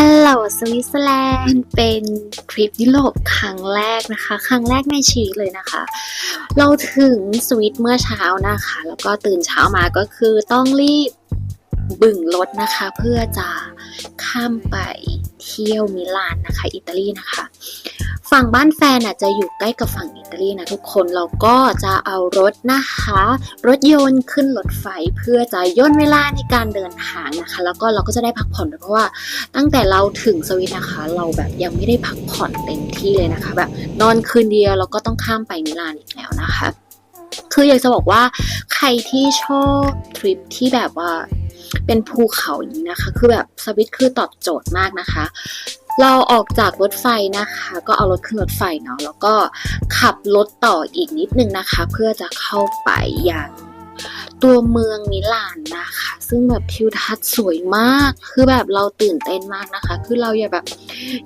ฮัลโหลสวิตเซอร์แลนด์เป็นทริปยุโรปครั้งแรกนะคะ ครั้งแรกในชีวิตเลยนะคะ เราถึงสวิตเมื่อเช้านะคะ แล้วก็ตื่นเช้ามาก็คือต้องรีบบึ่งรถนะคะ เพื่อจะข้ามไปเที่ยวมิลานนะคะ อิตาลีนะคะ ฝั่งบ้านแฟนอะจะอยู่ใกล้กับฝั่งอิตาลีนะทุกคนเราก็จะเอารถนะคะ รถยนต์ขึ้นรถไฟเพื่อจะย่นเวลาในการเดินทางนะคะ แล้วก็เราก็จะได้พักผ่อนเพราะว่า ตั้งแต่เราถึงสวิตนะคะ เราแบบยังไม่ได้พักผ่อนเต็มที่เลยนะคะ แบบนอนคืนเดียวแล้วก็ต้องข้ามไปมิลานอีกแล้วนะคะ คืออยากจะบอกว่าใครที่ชอบทริปที่แบบว่าเป็นภูเขาอย่างนี้นะคะ คือแบบสวิตคือตอบโจทย์มากนะคะ เราออกจากรถไฟนะคะ ก็เอารถขึ้นรถไฟเนาะแล้วก็ขับรถต่ออีกนิดนึงนะคะ เพื่อจะเข้าไปยัง ตัวเมืองมิลานนะคะ ซึ่งแบบทิวทัศน์สวยมาก คือแบบเราตื่นเต้นมากนะคะ คือเราอย่าแบบ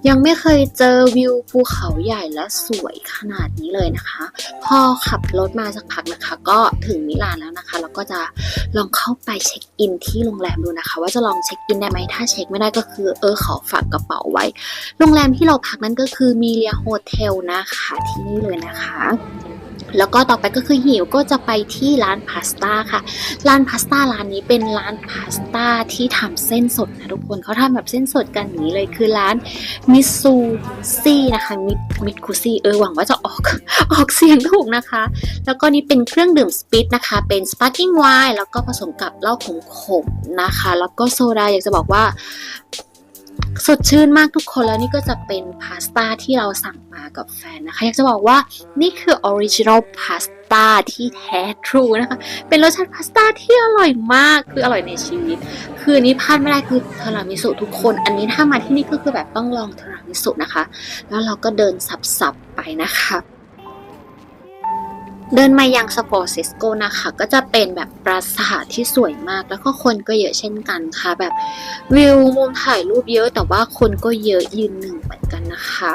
ยังไม่เคยเจอวิวภูเขาใหญ่และสวยขนาดนี้เลยนะคะ พอขับรถมาสักพักนะคะ ก็ถึงมิลานแล้วนะคะ แล้วก็จะลองเข้าไปเช็คอินที่โรงแรมดูนะคะ ว่าจะลองเช็คอินได้ไหมถ้าเช็คไม่ได้ก็คือเออขอฝากกระเป๋าไว้ โรงแรมที่เราพักนั่นก็คือมีเลียโฮเทลนะคะที่นี่เลยนะคะ แล้วก็ต่อไปก็คือหิวก็จะไปที่ร้านพาสต้าค่ะ ร้านพาสต้าร้านนี้เป็นร้านพาสต้าที่ทำเส้นสดนะทุกคนเขาทำแบบเส้นสดกันอย่างนี้เลยคือร้านมิซูซี่นะคะมิมิคุซี่เออหวังว่าจะออกออกเสียงถูกนะคะ แล้วก็นี่เป็นเครื่องดื่มสปิตนะคะ เป็นสปาร์กิ้งไวน์แล้วก็ผสมกับเหล้าขมๆนะคะ แล้วก็โซดาอยากจะบอกว่า สดชื่นมากทุกคนแล้วนี่ก็จะเป็นพาสต้าที่เราสั่งมากับแฟนนะคะ อยากจะบอกว่านี่คือออริจินอลพาสต้าที่แท้ทรูนะคะ เป็นรสชาติพาสต้าที่อร่อยมากคืออร่อยในชีวิต คืออันนี้พลาดไม่ได้คือเทอรามิสุทุกคน อันนี้ถ้ามาที่นี่ก็คือแบบต้องลองเทอรามิสุนะคะ แล้วเราก็เดินสับๆไปนะคะ เดินมายังสปอร์ซิสโกนะคะ ก็จะเป็นแบบปราสาทที่สวยมาก แล้วก็คนก็เยอะเช่นกันค่ะ แบบวิวมุมถ่ายรูปเยอะ แต่ว่าคนก็เยอะยืนหนึ่งเหมือนกันนะคะ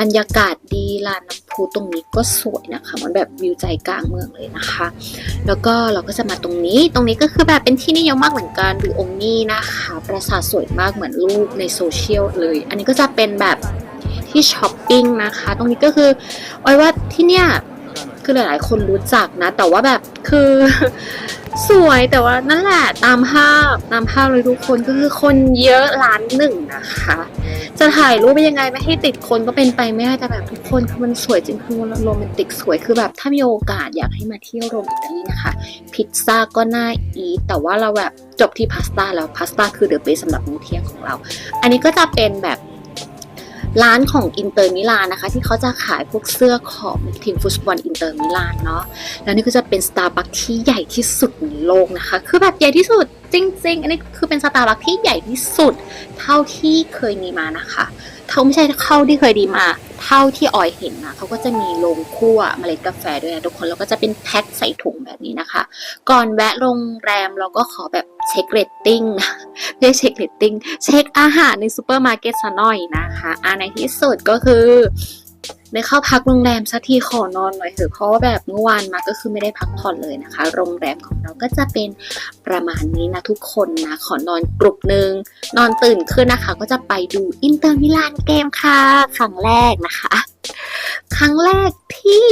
บรรยากาศดีลานน้ำพุตรงนี้ก็สวยนะคะ มันแบบวิวใจกลางเมืองเลยนะคะ แล้วก็เราก็จะมาตรงนี้ ตรงนี้ก็คือแบบเป็นที่นิยมมากเหมือนกันดูองค์นี้นะคะ ปราสาทสวยมากเหมือนรูปในโซเชียลเลย อันนี้ก็จะเป็นแบบที่ช้อปปิ้งนะคะ ตรงนี้ก็คือออยว่าที่เนี่ย คือหลาย ๆ คนรู้จักนะ แต่ว่าแบบคือ สวยแต่ว่านั่นแหละตามภาพตามภาพเลยทุกคนก็คือคนเยอะล้านหนึ่งนะคะ จะถ่ายรูปไปยังไงไม่ให้ติดคนก็เป็นไปไม่ได้แต่แบบทุกคนคือมันสวยจริงคือโรแมนติกสวยคือแบบถ้ามีโอกาสอยากให้มาเที่ยวโรมอิตาลีนะคะ พิซซ่าก็น่าอีทแต่ว่าเราแบบจบที่พาสต้าแล้วพาสต้าคือเดอะเบสสำหรับมื้อเที่ยงของเรา อันนี้ก็จะเป็นแบบ ร้านของอินเตอร์มิลานนะคะ ที่เขาจะขายพวกเสื้อของทีมฟุตบอลอินเตอร์มิลานเนาะแล้วนี่ก็จะเป็นสตาร์บัคที่ใหญ่ที่สุดในโลกนะคะ คือแบบใหญ่ที่สุดจริง ๆ อันนี้คือเป็นสตาร์บัคที่ใหญ่ที่สุด เท่าที่เคยมีมานะคะเท่าไม่ใช่เท่าที่เคยดีมา เท่าที่ออยเห็นนะเขาก็จะมีโรงคั่วเมล็ดกาแฟด้วยนะทุกคนแล้วก็จะเป็นแพ็คใส่ถุงแบบนี้นะคะ ก่อนแวะโรงแรมเราก็ขอแบบ เช็คเรตติ้งไม่ใช่เช็คเรตติ้งเช็คอาหารในซูเปอร์มาร์เก็ตซะหน่อยนะคะอ่าในที่สุดก็คือได้เข้าพักโรงแรมสักทีขอนอนหน่อยเถอะเพราะว่าแบบเมื่อวานมาก็คือไม่ได้พักผ่อนเลยนะคะ โรงแรมของเราก็จะเป็นประมาณนี้นะทุกคนนะขอนอนกรุบหนึ่งนอนตื่นขึ้นนะคะ ก็จะไปดูอินเตอร์มิลานเกมค่ะ ครั้งแรกนะคะ ครั้งแรกที่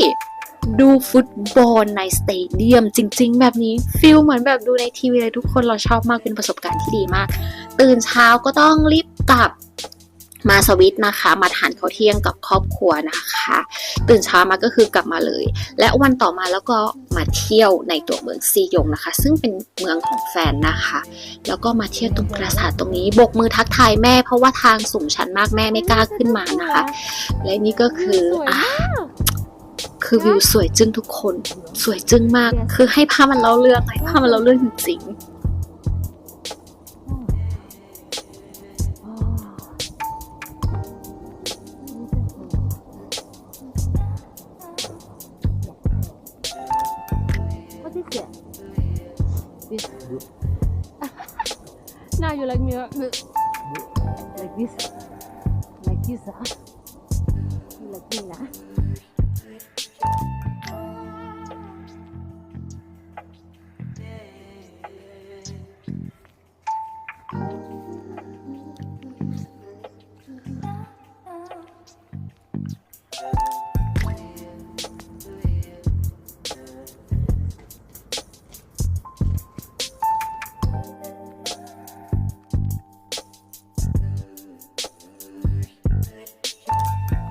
ดูฟุตบอลในสเตเดียมจริง ๆ แบบนี้ฟิลเหมือนแบบดูในทีวีเลยทุกคนเราชอบมากเป็นประสบการณ์ที่ดีมาก ตื่นเช้าก็ต้องรีบกลับมาสวิตนะคะ มาทานข้าวเที่ยงกับครอบครัวนะคะ ตื่นเช้ามาก็คือกลับมาเลย และวันต่อมาแล้วก็มาเที่ยวในตัวเมืองซียงนะคะ ซึ่งเป็นเมืองของแฟนนะคะ แล้วก็มาเที่ยวตรงปราสาทตรงนี้บกมือทักทายแม่ เพราะว่าทางสูงชันมากแม่ไม่กล้าขึ้นมานะคะ และนี่ก็คืออะ คือวิวสวยจึ้งทุกคน สวยจึ้งมาก คือให้ภาพมันเล่าเรื่องให้ภาพมันเล่าเรื่องจริงๆ What is it? This. now you like me uh, like this. Like this, huh? You like me, huh?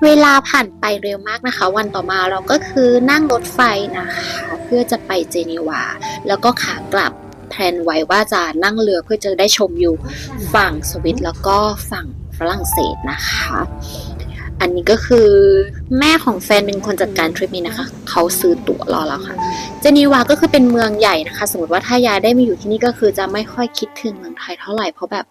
เวลาผ่านไปเร็วมากนะคะ วันต่อมาเราก็คือนั่งรถไฟนะคะ เพื่อจะไปเจนีวา แล้วก็ขากลับแพลนไว้ว่าจะนั่งเรือเพื่อจะได้ชมวิวฝั่งสวิตแล้วก็ฝั่งฝรั่งเศสนะคะ อันนี้ก็คือแม่ของแฟนเป็นคนจัดการทริปนี้นะคะ เขาซื้อตั๋วรอแล้วค่ะ เจนีวาก็คือเป็นเมืองใหญ่นะคะ สมมติว่าถ้ายายได้มาอยู่ที่นี่ก็คือจะไม่ค่อยคิดถึงเมืองไทยเท่าไหร่ เพราะแบบ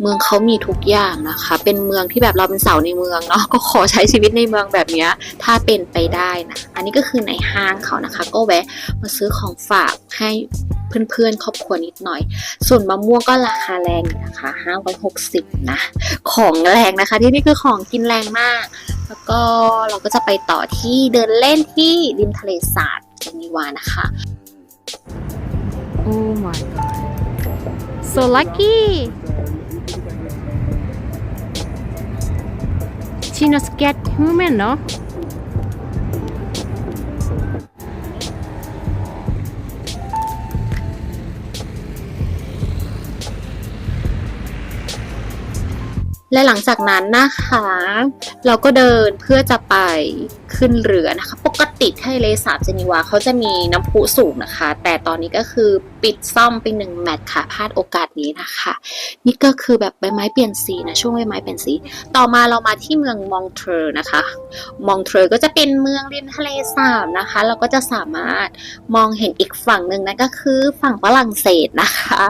เมืองเขามีทุกอย่างนะคะ เป็นเมืองที่แบบเราเป็นเสาในเมืองเนาะ ก็ขอใช้ชีวิตในเมืองแบบเนี้ยถ้าเป็นไปได้นะ อันนี้ก็คือในห้างเขานะคะ ก็แวะมาซื้อของฝากให้ เพื่อนๆ ครอบครัวนิดหน่อย ส่วนมะม่วงก็ราคาแรงอยู่นะคะ560นะ ของแรงนะคะ ที่นี่คือของกินแรงมาก แล้วก็เราก็จะไปต่อที่เดินเล่นที่ริมทะเลสาบเจนีวานะคะ Oh my god. So lucky. She not scared human, no? แและหลังจากนั้นนะคะ เราก็เดินเพื่อจะไปขึ้นเรือนะคะ ปกติที่ทเลสาบเจนีวาเขาจะมีน้ำพุสูงนะคะ แต่ตอนนี้ก็คือปิดซ่อมไปหนึ่งแมตช์ค่ะพลาดโอกาสนี้นะคะ นี่ก็คือแบบใบไม้เปลี่ยนสีนะ ช่วงใบไม้เปลี่ยนสี ต่อมาเรามาที่เมืองมองเทร์นะคะ มองเทร์ก็จะเป็นเมืองริมทะเลสาบนะคะ เราก็จะสามารถมองเห็นอีกฝั่งหนึ่งนั่นก็คือฝั่งฝรั่งเศสนะคะ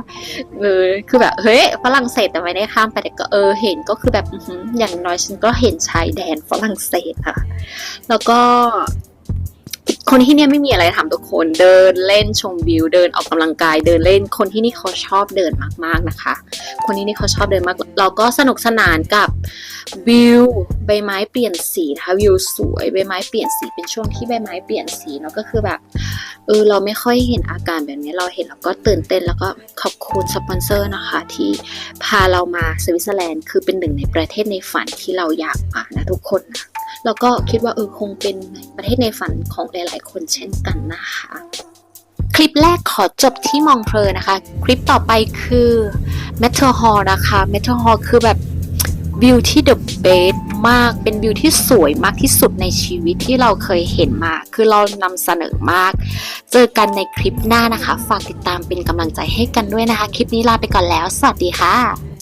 เออคือแบบเฮ้ยฝรั่งเศสแต่ไม่ได้ข้ามไปแต่ก็เออเห็นก็คือแบบอย่างน้อยฉันก็เห็นชายแดนฝรั่งเศสค่ะ แล้วก็คนที่เนี่ยไม่มีอะไรทำทุกคนเดินเล่นชมวิว เดินออกกำลังกาย เดินเล่นคนที่นี่เขาชอบเดินมาก ๆนะคะ คนที่นี่เขาชอบเดินมากเราก็สนุกสนานกับวิวใบไม้เปลี่ยนสีนะคะวิวสวยใบไม้เปลี่ยนสีเป็นช่วงที่ใบไม้เปลี่ยนสีเนาะก็คือแบบ เออเราไม่ค่อยเห็นอาการแบบนี้เราเห็นแล้วก็ตื่นเต้นแล้วก็ขอบคุณสปอนเซอร์นะคะ ที่พาเรามาสวิตเซอร์แลนด์คือเป็นหนึ่งในประเทศในฝันที่เราอยากมานะทุกคนนะแล้วก็คิดว่าเออคงเป็นประเทศในฝันของหลาย ๆ คนเช่นกันนะคะคลิปแรกขอจบที่มองเพลนะคะ คลิปต่อไปคือ m e t a l Hall นะคะ m e t a l Hall คือแบบวิวที่ the best มาก เป็นวิวที่สวยมากที่สุดในชีวิตที่เราเคยเห็นมา คือเรานำเสนอมาก เจอกันในคลิปหน้านะคะ ฝากติดตามเป็นกำลังใจให้กันด้วยนะคะ คลิปนี้ลาไปก่อนแล้ว สวัสดีค่ะ